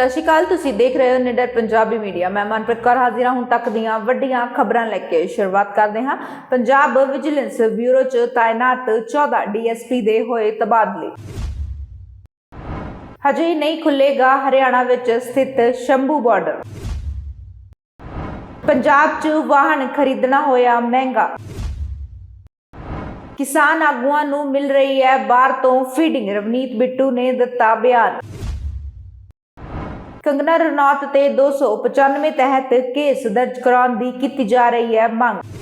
ਸਤਿ ਸ਼੍ਰੀ ਅਕਾਲ, ਤੁਸੀਂ ਦੇਖ ਰਹੇ ਹੋ ਨਿਡਰ ਪੰਜਾਬੀ ਮੀਡੀਆ। ਮੈਂ ਮਨਪ੍ਰੀਤ ਕੌਰ ਹਾਜ਼ਰ ਹਾਂ, ਹੁਣ ਤੱਕ ਦੀਆਂ ਵੱਡੀਆਂ ਖਬਰਾਂ ਲੈ ਕੇ ਸ਼ੁਰੂਆਤ ਕਰਦੇ ਹਾਂ। ਪੰਜਾਬ ਵਿਜੀਲੈਂਸ ਬਿਊਰੋ 'ਚ ਤਾਇਨਾਤ 14 ਡੀਐਸਪੀ ਦੇ ਹੋਏ ਤਬਾਦਲੇ। ਹਜੇ ਨਹੀਂ ਖੁੱਲੇਗਾ ਹਰਿਆਣਾ ਵਿੱਚ ਸਥਿਤ ਸ਼ੰਭੂ ਬਾਰਡਰ। ਪੰਜਾਬ 'ਚ ਵਾਹਨ ਖਰੀਦਣਾ ਹੋਇਆ ਮਹਿੰਗਾ। ਕਿਸਾਨ ਆਗੂਆਂ ਨੂੰ ਮਿਲ ਰਹੀ ਹੈ ਬਾਹਰ ਤੋਂ ਫੀਡਿੰਗ। ਰਵਨੀਤ ਬਿੱਟੂ ਨੇ ਦਿੱਤਾ ਬਿਆਨ। ਕੰਗਨਾ ਰਣੌਤ ਤੇ 295 ਤਹਿਤ ਕੇਸ ਦਰਜ ਕਰਾਉਣ ਦੀ ਕੀਤੀ ਜਾ ਰਹੀ ਹੈ ਮੰਗ।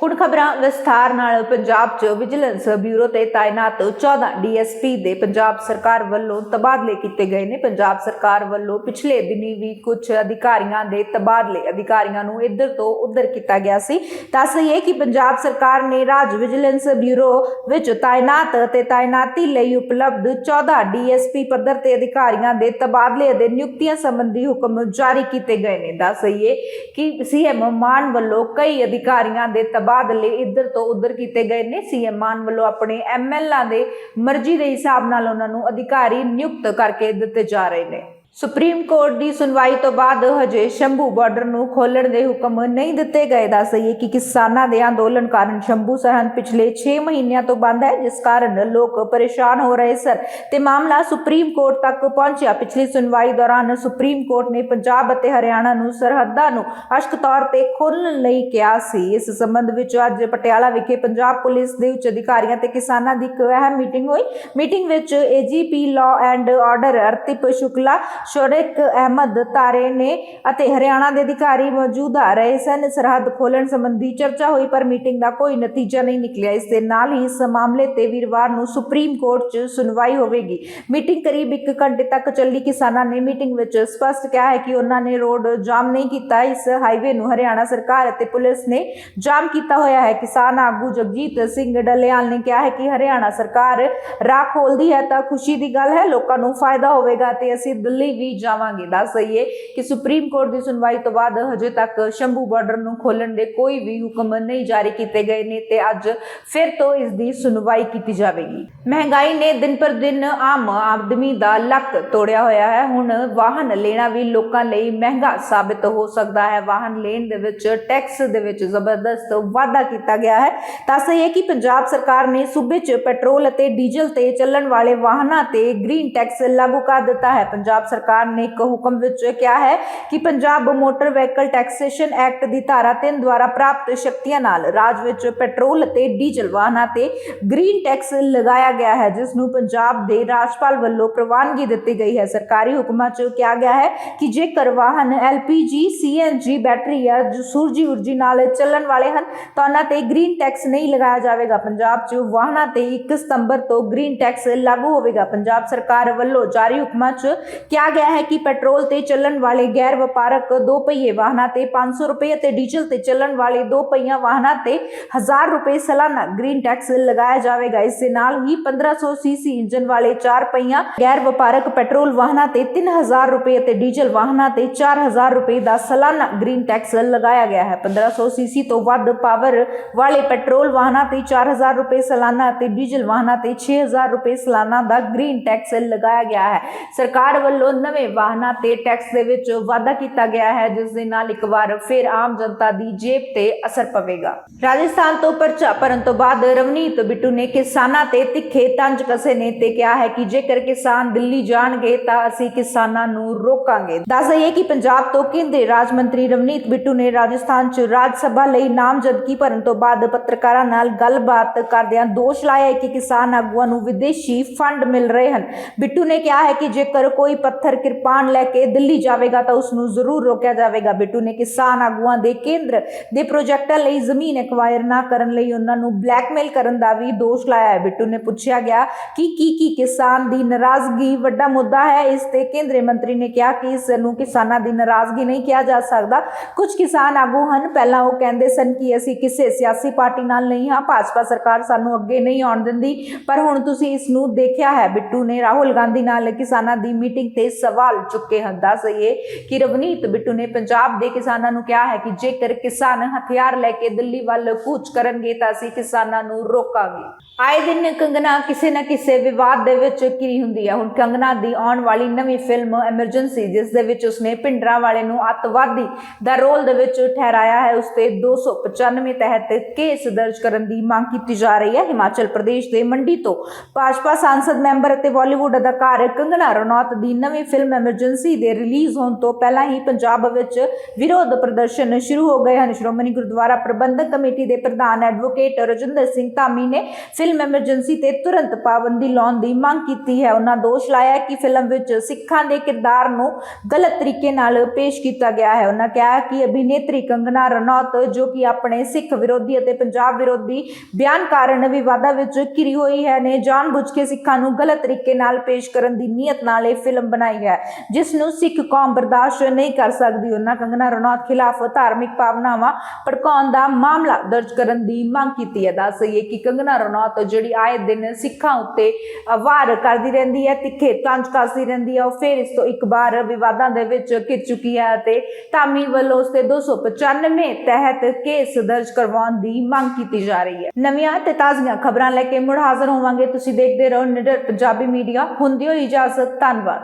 ਹੁਣ ਖਬਰਾਂ ਵਿਸਥਾਰ ਨਾਲ। ਪੰਜਾਬ 'ਚ ਵਿਜੀਲੈਂਸ ਬਿਊਰੋ ਤੇ ਤਾਇਨਾਤ 14 ਡੀਐਸਪੀ ਦੇ ਪੰਜਾਬ ਸਰਕਾਰ ਵੱਲੋਂ ਤਬਾਦਲੇ ਕੀਤੇ ਗਏ ਨੇ। ਪੰਜਾਬ ਸਰਕਾਰ ਵੱਲੋਂ ਪਿਛਲੇ ਦਿਨੀ ਵੀ ਕੁਝ ਅਧਿਕਾਰੀਆਂ ਦੇ ਤਬਾਦਲੇ, ਅਧਿਕਾਰੀਆਂ ਨੂੰ ਇੱਧਰ ਤੋਂ ਉੱਧਰ ਕੀਤਾ ਗਿਆ ਸੀ। ਦੱਸ ਇਹ ਕਿ ਪੰਜਾਬ ਸਰਕਾਰ ਨੇ ਰਾਜ ਵਿਜੀਲੈਂਸ ਬਿਊਰੋ ਵਿੱਚ ਤਾਇਨਾਤ ਅਤੇ ਤਾਇਨਾਤੀ ਲਈ ਉਪਲਬਧ 14 ਡੀਐਸਪੀ ਪੱਧਰ ਤੇ ਅਧਿਕਾਰੀਆਂ ਦੇ ਤਬਾਦਲੇ ਅਤੇ ਨਿਯੁਕਤੀਆਂ ਸੰਬੰਧੀ ਹੁਕਮ ਜਾਰੀ ਕੀਤੇ ਗਏ ਨੇ। ਦੱਸ ਇਹ ਕਿ ਸੀਐਮ ਮਾਨ ਵੱਲੋਂ ਕਈ ਅਧਿਕਾਰੀਆਂ ਦੇ ਤਬਾਦਲੇ ਇੱਧਰ ਤੋਂ ਉੱਧਰ ਕੀਤੇ ਗਏ ਨੇ ਸੀਐਮ ਮਾਨ ਵੱਲੋਂ ਆਪਣੇ ਐਮਐਲਏ ਦੇ ਮਰਜ਼ੀ ਦੇ ਹਿਸਾਬ ਨਾਲ ਉਹਨਾਂ ਨੂੰ ਅਧਿਕਾਰੀ ਨਿਯੁਕਤ ਕਰਕੇ ਦਿੱਤੇ ਜਾ ਰਹੇ ਨੇ। ਸੁਪਰੀਮ ਕੋਰਟ ਦੀ ਸੁਣਵਾਈ ਤੋਂ ਬਾਅਦ ਹਜੇ ਸ਼ੰਭੂ ਬਾਰਡਰ ਨੂੰ ਖੋਲਣ ਦੇ ਹੁਕਮ ਨਹੀਂ ਦਿੱਤੇ ਗਏ। ਦੱਸ ਦਈਏ ਕਿ ਕਿਸਾਨਾਂ ਦੇ ਅੰਦੋਲਨ ਕਾਰਨ ਸ਼ੰਭੂ ਸਰਹੰਦ ਪਿਛਲੇ 6 ਮਹੀਨਿਆਂ ਤੋਂ ਬੰਦ ਹੈ, ਜਿਸ ਕਾਰਨ ਲੋਕ ਪਰੇਸ਼ਾਨ ਹੋ ਰਹੇ ਸਨ ਤੇ ਮਾਮਲਾ ਸੁਪਰੀਮ ਕੋਰਟ ਤੱਕ ਪਹੁੰਚਿਆ। ਪਿਛਲੀ ਸੁਣਵਾਈ ਦੌਰਾਨ ਸੁਪਰੀਮ ਕੋਰਟ ਨੇ ਪੰਜਾਬ ਅਤੇ ਹਰਿਆਣਾ ਨੂੰ ਸਰਹੱਦਾਂ ਨੂੰ ਅਸ਼ਕ ਤੌਰ ਤੇ ਖੋਲਣ ਲਈ ਕਿਹਾ ਸੀ। ਇਸ ਸੰਬੰਧ ਵਿੱਚ ਅੱਜ ਪਟਿਆਲਾ ਵਿਖੇ ਪੰਜਾਬ ਪੁਲਿਸ ਦੇ ਉੱਚ ਅਧਿਕਾਰੀਆਂ ਤੇ ਕਿਸਾਨਾਂ ਦੀ ਇੱਕ ਅਹਿਮ ਮੀਟਿੰਗ ਹੋਈ। ਮੀਟਿੰਗ ਵਿੱਚ ਏਜੀਪੀ ਲਾਅ ਐਂਡ ਆਰਡਰ ਅਰਤਿਪ ਸ਼ੁਕਲਾ ਸ਼ੋਰੇਕ ਅਹਿਮਦ ਤਾਰੇ ਨੇ ਅਤੇ ਹਰਿਆਣਾ ਦੇ ਅਧਿਕਾਰੀ ਮੌਜੂਦ ਆ ਰਹੇ ਸਨ। ਸਰਹੱਦ ਖੋਲਣ ਸੰਬੰਧੀ ਚਰਚਾ ਹੋਈ, ਪਰ ਮੀਟਿੰਗ ਦਾ ਕੋਈ ਨਤੀਜਾ ਨਹੀਂ ਨਿਕਲਿਆ। ਇਸ ਦੇ ਨਾਲ ਹੀ ਇਸ ਮਾਮਲੇ ਤੇ ਵੀਰਵਾਰ ਨੂੰ ਸੁਪਰੀਮ ਕੋਰਟ 'ਚ ਸੁਣਵਾਈ ਹੋਵੇਗੀ। ਮੀਟਿੰਗ ਕਰੀਬ 1 ਘੰਟੇ ਤੱਕ ਚੱਲੀ। ਕਿਸਾਨਾਂ ਨੇ ਮੀਟਿੰਗ ਵਿੱਚ ਸਪਸ਼ਟ ਕਿਹਾ ਹੈ ਕਿ ਉਹਨਾਂ ਨੇ ਰੋਡ ਜਾਮ ਨਹੀਂ ਕੀਤਾ। ਇਸ ਹਾਈਵੇ ਨੂੰ ਹਰਿਆਣਾ ਸਰਕਾਰ ਅਤੇ ਪੁਲਿਸ ਨੇ ਜਾਮ ਕੀਤਾ ਹੋਇਆ ਹੈ। ਕਿਸਾਨ ਆਗੂ ਜਗਜੀਤ ਸਿੰਘ ਡੱਲੇਵਾਲ ਨੇ ਕਿਹਾ ਹੈ ਕਿ ਹਰਿਆਣਾ ਸਰਕਾਰ ਰਾਹ ਖੋਲਦੀ ਹੈ ਤਾਂ ਖੁਸ਼ੀ ਦੀ ਗੱਲ ਹੈ। ਲੋਕਾਂ ਨੂੰ ਫਾਇਦਾ ਹੋਵੇਗਾ ਤੇ ਅਸੀਂ ਦਿੱਲੀ ਵੀ ਜਾਵਾਂਗੇ। ਦੱਸ ਦਈਏ ਕਿ ਸੁਪਰੀਮ ਕੋਰਟ ਦੀ ਸੁਣਵਾਈ ਤੋਂ ਬਾਅਦ ਹਜੇ ਤੱਕ ਸ਼ੰਭੂ ਬਾਰਡਰ ਨੂੰ ਖੋਲਣ ਦੇ ਕੋਈ ਵੀ ਹੁਕਮ ਨਹੀਂ ਜਾਰੀ ਕੀਤੇ ਗਏ ਨੇ ਤੇ ਅੱਜ ਫਿਰ ਤੋਂ ਇਸ ਦੀ ਸੁਣਵਾਈ ਕੀਤੀ ਜਾਵੇਗੀ। ਮਹਿੰਗਾਈ ਨੇ ਦਿਨ ਪਰ ਦਿਨ ਆਮ ਆਦਮੀ ਦਾ ਲੱਕ ਤੋੜਿਆ ਹੋਇਆ ਹੈ। ਹੁਣ ਵਾਹਨ ਲੈਣਾ ਵੀ ਲੋਕਾਂ ਲਈ ਮਹਿੰਗਾ ਸਾਬਿਤ ਹੋ ਸਕਦਾ ਹੈ। ਵਾਹਨ ਲੈਣ ਦੇ ਵਿੱਚ, ਟੈਕਸ ਦੇ ਵਿੱਚ ਜ਼ਬਰਦਸਤ ਵਾਧਾ ਕੀਤਾ ਗਿਆ ਹੈ। ਤਾਂ ਸਹੀ ਹੈ ਕਿ ਪੰਜਾਬ ਸਰਕਾਰ ਨੇ ਸੂਬੇ 'ਚ ਪੈਟਰੋਲ ਅਤੇ ਡੀਜ਼ਲ ਤੇ ਚੱਲਣ ਵਾਲੇ ਵਾਹਨਾਂ ਤੇ ਗ੍ਰੀਨ ਟੈਕਸ ਲਾਗੂ ਕਰ ਦਿੱਤਾ ਹੈ। ਪੰਜਾਬ ਸਰਕਾਰ ਨੇ ਇੱਕ ਹੁਕਮ ਵਿੱਚ ਕਿਹਾ ਹੈ ਕਿ Punjab motor vehicle taxation act ਦੀ ਧਾਰਾ 3 ਦੁਆਰਾ ਪ੍ਰਾਪਤ ਸ਼ਕਤੀਆਂ ਨਾਲ ਰਾਜ ਵਿੱਚ ਪੈਟਰੋਲ ਅਤੇ ਡੀਜ਼ਲ ਵਾਹਨਾਂ ਤੇ ਗ੍ਰੀਨ ਟੈਕਸ ਲਗਾਇਆ ਗਿਆ ਹੈ, ਜਿਸ ਨੂੰ ਪੰਜਾਬ ਦੇ ਰਾਜਪਾਲ ਵੱਲੋਂ ਪ੍ਰਵਾਨਗੀ ਦਿੱਤੀ ਗਈ ਹੈ। ਸਰਕਾਰੀ ਹੁਕਮਾਂ 'ਚ ਕਿਹਾ ਗਿਆ ਹੈ ਕਿ ਜੇਕਰ ਵਾਹਨ ਐਲਪੀਜੀ, ਸੀਐਨਜੀ, ਬੈਟਰੀ ਜਾਂ ਜੋ ਸੂਰਜੀ ਊਰਜੀ ਨਾਲ ਚੱਲਣ ਵਾਲੇ ਹਨ, ਤਾਂ ਉਹਨਾਂ ਤੇ ਗ੍ਰੀਨ ਟੈਕਸ ਨਹੀਂ ਲਗਾਇਆ ਜਾਵੇਗਾ। ਪੰਜਾਬ 'ਚ ਵਾਹਨਾਂ ਤੇ 1 ਸਤੰਬਰ ਤੋਂ ਗ੍ਰੀਨ ਟੈਕਸ ਲਾਗੂ ਹੋਵੇਗਾ। ਪੰਜਾਬ ਸਰਕਾਰ ਵੱਲੋਂ ਜਾਰੀ ਹੁਕਮਾਂ 'ਚ ਕਿਹਾ ਗਿਆ ਹੈ ਕਿ ਪੈਟਰੋਲ ਤੇ ਚੱਲਣ ਵਾਲੇ ਗੈਰ ਵਪਾਰਕ ਦੋ ਪਹੀਏ ਵਾਹਨਾਂ ਤੇ 500 ਰੁਪਏ ਅਤੇ ਡੀਜ਼ਲ ਤੇ ਚੱਲਣ ਵਾਲੇ ਦੋ ਪਹੀਆ ਵਾਹਨਾਂ ਤੇ 1000 ਰੁਪਏ ਸਾਲਾਨਾ ਗ੍ਰੀਨ ਟੈਕਸ ਲਗਾਇਆ ਜਾਵੇਗਾ ਇਸ ਦੇ ਨਾਲ ਹੀ 1500 ਸੀਸੀ ਇੰਜਨ ਵਾਲੇ ਚਾਰ ਪਹੀਆ ਗੈਰ ਵਪਾਰਕ ਪੈਟਰੋਲ ਵਾਹਨਾਂ ਤੇ 3000 ਰੁਪਏ ਅਤੇ ਡੀਜ਼ਲ ਵਾਹਨਾਂ ਤੇ 4000 ਰੁਪਏ ਦਾ ਸਾਲਾਨਾ ਗ੍ਰੀਨ ਟੈਕਸ ਲਗਾਇਆ ਗਿਆ ਹੈ 1500 ਸੀਸੀ ਤੋਂ ਵੱਧ ਪਾਵਰ ਵਾਲੇ ਪੈਟਰੋਲ ਵਾਹਨਾਂ ਤੇ 4000 ਰੁਪਏ ਸਾਲਾਨਾ ਅਤੇ ਡੀਜ਼ਲ ਵਾਹਨਾਂ ਤੇ 6000 ਰੁਪਏ ਸਾਲਾਨਾ ਦਾ ਗ੍ਰੀਨ ਟੈਕਸ ਲਗਾਇਆ ਗਿਆ ਹੈ ਸਰਕਾਰ ਵੱਲੋਂ ਨਵੇਂ ਵਾਹਨਾਂ ਤੇ ਟੈਕਸ ਦੇ ਵਿੱਚ ਵਾਧਾ ਕੀਤਾ ਗਿਆ ਹੈ, ਜਿਸ ਦੇ ਨਾਲ ਇੱਕ ਵਾਰ ਫਿਰ ਆਮ ਜਨਤਾ ਦੀ ਜੇਬ ਤੇ ਅਸਰ ਪਵੇਗਾ। ਰਾਜਸਥਾਨ ਤੋਂ ਪਰਚਾ ਭਰਨ ਤੋਂ ਬਾਅਦ ਰਵਨੀਤ ਬਿੱਟੂ ਨੇ ਕਿਸਾਨਾਂ ਤੇ ਤਿੱਖੇ ਤੰਜ ਕਸੇ ਨੇ ਤੇ ਕਿਹਾ ਹੈ ਕਿ ਜੇਕਰ ਕਿਸਾਨ ਦਿੱਲੀ ਜਾਣਗੇ ਤਾਂ ਅਸੀਂ ਕਿਸਾਨਾਂ ਨੂੰ ਰੋਕਾਂਗੇ। ਦੱਸ ਦਈਏ ਕਿ ਪੰਜਾਬ ਤੋਂ ਕੇਂਦਰੀ ਰਾਜ ਮੰਤਰੀ ਰਵਨੀਤ ਬਿੱਟੂ ਨੇ ਰਾਜਸਥਾਨ 'ਚ ਰਾਜ ਸਭਾ ਲਈ ਨਾਮਜ਼ਦਗੀ ਭਰਨ ਤੋਂ ਬਾਅਦ ਪੱਤਰਕਾਰਾਂ ਨਾਲ ਗੱਲਬਾਤ ਕਰਦਿਆਂ ਦੋਸ਼ ਲਾਇਆ ਹੈ ਕਿ ਕਿਸਾਨ ਆਗੂਆਂ ਨੂੰ ਵਿਦੇਸ਼ੀ ਫੰਡ ਮਿਲ ਰਹੇ ਹਨ। ਬਿੱਟੂ ਨੇ ਕਿਹਾ ਹੈ ਕਿ ਜੇਕਰ ਕੋਈ ਪੱਥਰ ਕਿਰਪਾਨ ਲੈ ਕੇ ਦਿੱਲੀ ਜਾਵੇਗਾ ਤਾਂ ਉਸ ਨੂੰ ਜ਼ਰੂਰ ਰੋਕਿਆ ਜਾਵੇਗਾ। ਬਿੱਟੂ ਨੇ ਕਿਸਾਨ ਆਗੂਆਂ ਦੇ ਕੇਂਦਰ ਦੇ ਪ੍ਰੋਜੈਕਟਾਂ ਲਈ ਜ਼ਮੀਨ ਐਕਵਾਇਰ ਨਾ ਕਰਨ ਲਈ ਉਹਨਾਂ ਨੂੰ ਬਲੈਕਮੇਲ ਕਰਨ ਦਾ ਵੀ ਦੋਸ਼ ਲਾਇਆ ਹੈ। ਬਿੱਟੂ ਨੇ ਪੁੱਛਿਆ ਗਿਆ ਕਿ ਕੀ ਕੀ ਕਿਸਾਨ ਦੀ ਨਾਰਾਜ਼ਗੀ ਵੱਡਾ ਮੁੱਦਾ ਹੈ। ਇਸ ਤੇ ਕੇਂਦਰੀ ਮੰਤਰੀ ਨੇ ਕਿਹਾ ਕਿ ਇਸ ਨੂੰ ਕਿਸਾਨਾਂ ਦੀ ਨਾਰਾਜ਼ਗੀ ਨਹੀਂ ਕਿਹਾ ਜਾ ਸਕਦਾ। ਕੁਝ ਕਿਸਾਨ ਆਗੂ ਹਨ, ਪਹਿਲਾਂ ਉਹ ਕਹਿੰਦੇ ਸਨ ਕਿ ਅਸੀਂ ਕਿਸੇ ਸਿਆਸੀ ਪਾਰਟੀ ਨਾਲ ਨਹੀਂ ਹਾਂ, ਭਾਜਪਾ ਸਰਕਾਰ ਸਾਨੂੰ ਅੱਗੇ ਨਹੀਂ ਆਉਣ ਦਿੰਦੀ, ਪਰ ਹੁਣ ਤੁਸੀਂ ਇਸ ਨੂੰ ਦੇਖਿਆ ਹੈ। ਬਿੱਟੂ ਨੇ ਰਾਹੁਲ ਗਾਂਧੀ ਨਾਲ ਕਿਸਾਨਾਂ ਦੀ ਮੀਟਿੰਗ ਤੇ ਸਵਾਲ ਚੁੱਕੇ ਹਨ। ਦੱਸਈਏ ਕਿ ਰਵਨੀਤ ਬਿੱਟੂ ਨੇ ਪੰਜਾਬ ਦੇ ਕਿਸਾਨਾਂ ਨੂੰ ਕਿਹਾ ਹੈ ਕਿ ਜੇਕਰ ਕਿਸਾਨ ਹਥਿਆਰ ਲੈ ਕੇ ਦਿੱਲੀ ਵੱਲ ਕੂਚ ਕਰਨਗੇ ਤਾਂ ਅਸੀਂ ਕਿਸਾਨਾਂ ਨੂੰ ਰੋਕਾਂਗੇ। ਆਏ ਦਿਨ ਕੰਗਨਾ ਕਿਸੇ ਨਾ ਕਿਸੇ ਵਿਵਾਦ ਦੇ ਵਿੱਚ ਘਿਰੀ ਹੁੰਦੀ ਹੈ ਹੁਣ ਕੰਗਨਾ ਦੀ ਆਉਣ ਵਾਲੀ ਨਵੀਂ ਫਿਲਮ ਐਮਰਜੈਂਸੀ ਜਿਸ ਦੇ ਵਿੱਚ ਉਸਨੇ ਪਿੰਡਰਾਂ ਵਾਲੇ ਨੂੰ ਅੱਤਵਾਦੀ ਦਾ ਰੋਲ ਦੇ ਵਿੱਚ ਠਹਿਰਾਇਆ ਹੈ, ਉਸ ਤੇ 295 ਤਹਿਤ ਕੇਸ ਦਰਜ ਕਰਨ ਦੀ ਮੰਗ ਕੀਤੀ ਜਾ ਰਹੀ ਹੈ। ਹਿਮਾਚਲ ਪ੍ਰਦੇਸ਼ ਦੇ ਮੰਡੀ ਤੋਂ ਭਾਜਪਾ ਸੰਸਦ ਮੈਂਬਰ ਅਤੇ ਬਾਲੀਵੁੱਡ ਅਦਾਕਾਰ ਕੰਗਨਾ ਰਣੌਤ ਦੀ ਨਵੀਂ ਫਿਲਮ ਐਮਰਜੈਂਸੀ ਦੇ ਰਿਲੀਜ਼ ਹੋਣ ਤੋਂ ਪਹਿਲਾਂ ਹੀ ਪੰਜਾਬ ਵਿੱਚ ਵਿਰੋਧ ਪ੍ਰਦਰਸ਼ਨ ਸ਼ੁਰੂ ਹੋ ਗਏ ਹਨ। ਸ਼੍ਰੋਮਣੀ ਗੁਰਦੁਆਰਾ ਪ੍ਰਬੰਧਕ ਕਮੇਟੀ ਦੇ ਪ੍ਰਧਾਨ ਐਡਵੋਕੇਟ ਰਜਿੰਦਰ ਸਿੰਘ ਧਾਮੀ ਨੇ ਫਿਲਮ ਐਮਰਜੈਂਸੀ ਤੇ ਤੁਰੰਤ ਪਾਬੰਦੀ ਲਾਉਣ ਦੀ ਮੰਗ ਕੀਤੀ ਹੈ। ਉਹਨਾਂ ਦੋਸ਼ ਲਾਇਆ ਕਿ ਫਿਲਮ ਵਿੱਚ ਸਿੱਖਾਂ ਦੇ ਕਿਰਦਾਰ ਨੂੰ ਗਲਤ ਤਰੀਕੇ ਨਾਲ ਪੇਸ਼ ਕੀਤਾ ਗਿਆ ਹੈ। ਉਹਨਾਂ ਕਿਹਾ ਕਿ ਅਭਿਨੇਤਰੀ ਕੰਗਨਾ ਰਣੌਤ, ਜੋ ਕਿ ਆਪਣੇ ਸਿੱਖ ਵਿਰੋਧੀ ਅਤੇ ਪੰਜਾਬ ਵਿਰੋਧੀ ਬਿਆਨ ਕਾਰਨ ਵਿਵਾਦਾਂ ਵਿੱਚ ਘਿਰੀ ਹੋਈ ਹੈ, ਨੇ ਜਾਣਬੁੱਝ ਕੇ ਸਿੱਖਾਂ ਨੂੰ ਗਲਤ ਤਰੀਕੇ ਨਾਲ ਪੇਸ਼ ਕਰਨ ਦੀ ਨੀਅਤ ਨਾਲ ਇਹ ਫਿਲਮ ਬਣਾਈ ਹੈ ਜਿਸ ਨੂੰ ਸਿੱਖ ਕੌਮ ਬਰਦਾਸ਼ਤ ਨਹੀਂ ਕਰ ਸਕਦੀ, ਉਹਨਾਂ ਕੰਗਨਾ ਰਣੌਤ ਖਿਲਾਫ ਧਾਰਮਿਕ ਭਾਵਨਾਵਾਂ ਭੜਕਾਉਣ ਦਾ ਮਾਮਲਾ ਦਰਜ ਕਰਨ ਦੀ ਮੰਗ ਕੀਤੀ ਹੈ। ਦੱਸ ਦੱਸਈਏ ਕਿ ਕੰਗਨਾ ਰਣੌਤ ਜਿਹੜੀ ਆਏ ਦਿਨ ਸਿੱਖਾਂ ਉੱਤੇ ਵਾਰ ਕਰਦੀ ਰਹਿੰਦੀ ਹੈ, ਤਿੱਖੇ ਤੰਜ ਕੱਸਦੀ ਰਹਿੰਦੀ ਹੈ, ਉਹ ਫਿਰ ਇਸ ਤੋਂ ਇੱਕ ਵਾਰ ਵਿਵਾਦਾਂ ਦੇ ਵਿੱਚ ਘਿਰ ਚੁੱਕੀ ਹੈ ਅਤੇ ਧਾਮੀ ਵੱਲੋਂ ਉਸ ਤੇ 295 ਤਹਿਤ ਕੇਸ ਦਰਜ ਕਰਵਾਉਣ ਦੀ ਮੰਗ ਕੀਤੀ ਜਾ ਰਹੀ ਹੈ। ਨਵੀਆਂ ਤੇ ਤਾਜ਼ੀਆਂ ਖਬਰਾਂ ਲੈ ਕੇ ਮੁੜ ਹਾਜ਼ਰ ਹੋਵਾਂਗੇ। ਤੁਸੀਂ ਦੇਖਦੇ ਰਹੋ, ਨਿਡਰ ਪੰਜਾਬੀ ਮੀਡੀਆ। ਹੁੰਦੀ ਹੋਈ ਇਜਾਜ਼ਤ। ਧੰਨਵਾਦ।